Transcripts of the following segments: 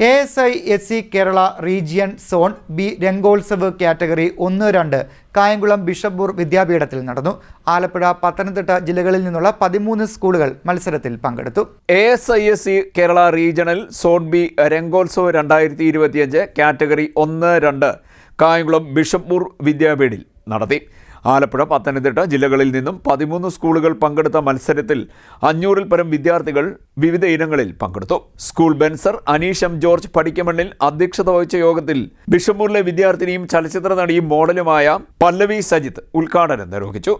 A S I S C Kerala region zone B Rangotsav category ഒന്ന് രണ്ട് കായംകുളം ബിഷപ്പൂർ വിദ്യാപീഠത്തിൽ നടന്നു. ആലപ്പുഴ പത്തനംതിട്ട ജില്ലകളിൽ നിന്നുള്ള പതിമൂന്ന് സ്കൂളുകൾ മത്സരത്തിൽ പങ്കെടുത്തു. A S I S C Kerala regional zone B Rangotsav രണ്ടായിരത്തി ഇരുപത്തിയഞ്ച് കാറ്റഗറി ഒന്ന് രണ്ട് കായംകുളം ബിഷപ്പൂർ വിദ്യാപീഠിൽ നടത്തി. ആലപ്പുഴ പത്തനംതിട്ട ജില്ലകളിൽ നിന്നും പതിമൂന്ന് സ്കൂളുകൾ പങ്കെടുത്ത മത്സരത്തിൽ അഞ്ഞൂറിൽ പരം വിദ്യാർത്ഥികൾ വിവിധ ഇനങ്ങളിൽ പങ്കെടുത്തു. സ്കൂൾ ബെൻസർ അനീഷം ജോർജ് പഠിക്കമണ്ണിൽ അധ്യക്ഷത വഹിച്ച യോഗത്തിൽ ബിഷമൂറിലെ വിദ്യാർത്ഥിനിയും ചലച്ചിത്ര നടിയും മോഡലുമായ പല്ലവി സജിത്ത് ഉദ്ഘാടനം നിർവഹിച്ചു.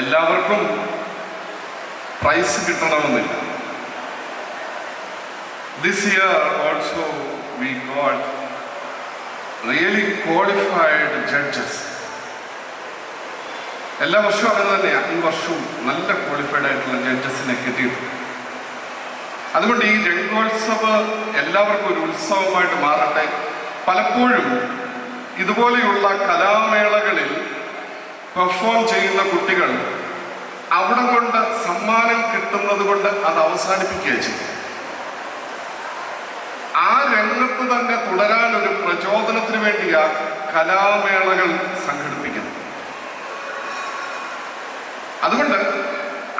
എല്ലാവർക്കും പ്രൈസ് കിട്ടണമെന്നില്ല. This year also we got really qualified judges എല്ലാ വർഷവും അങ്ങനെ തന്നെയാണ് ഈ വർഷവും നല്ല ക്വാളിഫൈഡ് ആയിട്ടുള്ള ജഡ്ജസിനെ കിട്ടിയിട്ടുണ്ട്. അതുകൊണ്ട് ഈ രംഗോത്സവ് എല്ലാവർക്കും ഒരു ഉത്സവമായിട്ട് മാറട്ടെ. പലപ്പോഴും ഇതുപോലെയുള്ള കലാമേളകളിൽ പെർഫോം ചെയ്യുന്ന കുട്ടികൾ അവിടെ കൊണ്ട് സമ്മാനം കിട്ടുന്നത് കൊണ്ട് അത് അവസാനിപ്പിക്കുകയും ചെയ്യും ആ രംഗത്ത് തന്നെ തുടരാൻ ഒരു പ്രചോദനത്തിന് വേണ്ടിയാ കലാമേളകൾ സംഘടിപ്പിക്കുന്നത്. അതുകൊണ്ട്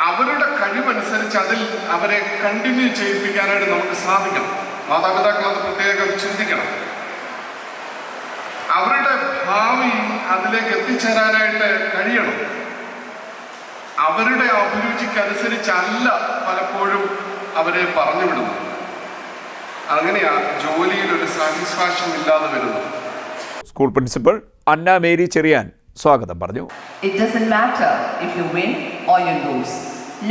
അവരുടെ കഴിവനുസരിച്ച് അതിൽ അവരെ കണ്ടിന്യൂ ചെയ്യിപ്പിക്കാനായിട്ട് നമുക്ക് സാധിക്കണം. മാതാപിതാക്കൾ അത് പ്രത്യേകം ചിന്തിക്കണം. അവരുടെ ഭാവി അതിലേക്ക് എത്തിച്ചേരാനായിട്ട് കഴിയണം. അവരുടെ അഭിരുചിക്കനുസരിച്ചല്ല പലപ്പോഴും അവരെ പറഞ്ഞു വിടുന്നത് അങ്ങനെയാ ജോലിയിൽ ഒരു സാറ്റിസ്ഫാക്ഷൻ ഇല്ലാതെ വരുന്നത് school principal Anna Mary Cherian സ്വാഗതം പറഞ്ഞു It doesn't matter if you win or you lose.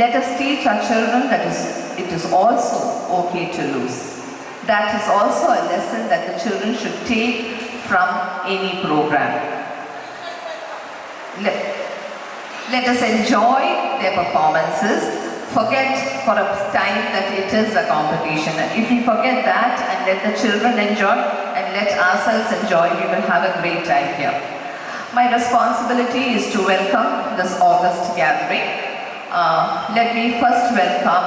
Let us teach our children that is, it is also okay to lose. That is also a lesson that the children should take from any program. Let, let us enjoy their performances. Forget for a time that it is a competition. If we forget that and let the children enjoy and let ourselves enjoy, we will have a great time here. My responsibility is to welcome this August gathering. Uh, let me first welcome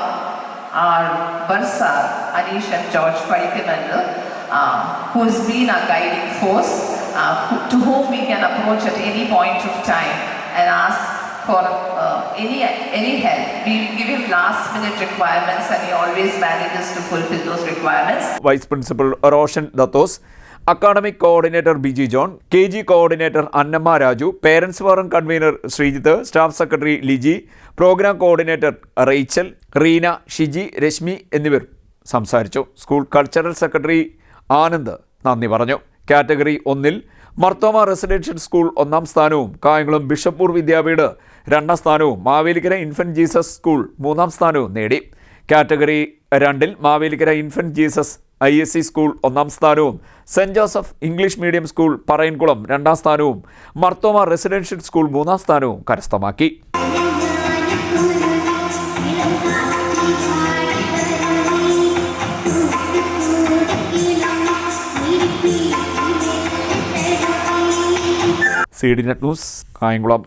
our Barsar, Anish and George Paikimandal, uh, who has been our guiding force, uh, to whom we can approach at any point of time and ask for uh, any, any help. We give him last minute requirements and he always manages to fulfill those requirements. Vice Principal Roshan Dathos academic coordinator Biji John K G coordinator Annamma Raju parents forum convener Sreejith staff secretary Liji programme coordinator Rachel Reena Shiji Rashmi എന്നിവർ സംസാരിച്ചു school cultural secretary Anand നന്ദി പറഞ്ഞു category ഒന്നിൽ Mar Thoma residential school ഒന്നാം സ്ഥാനവും കായംകുളം ബിഷപ്പൂർ വിദ്യാപീഠ് രണ്ടാം സ്ഥാനവും Mavelikkara Infant Jesus school മൂന്നാം സ്ഥാനവും നേടി. കാറ്റഗറി രണ്ടിൽ Mavelikkara Infant Jesus I S C school ഒന്നാം സ്ഥാനവും saint Joseph English medium school Parayankulam രണ്ടാം സ്ഥാനവും മർത്തോമ റെസിഡൻഷ്യൽ സ്കൂൾ മൂന്നാം സ്ഥാനവും കരസ്ഥമാക്കി. C net news Kayamkulam.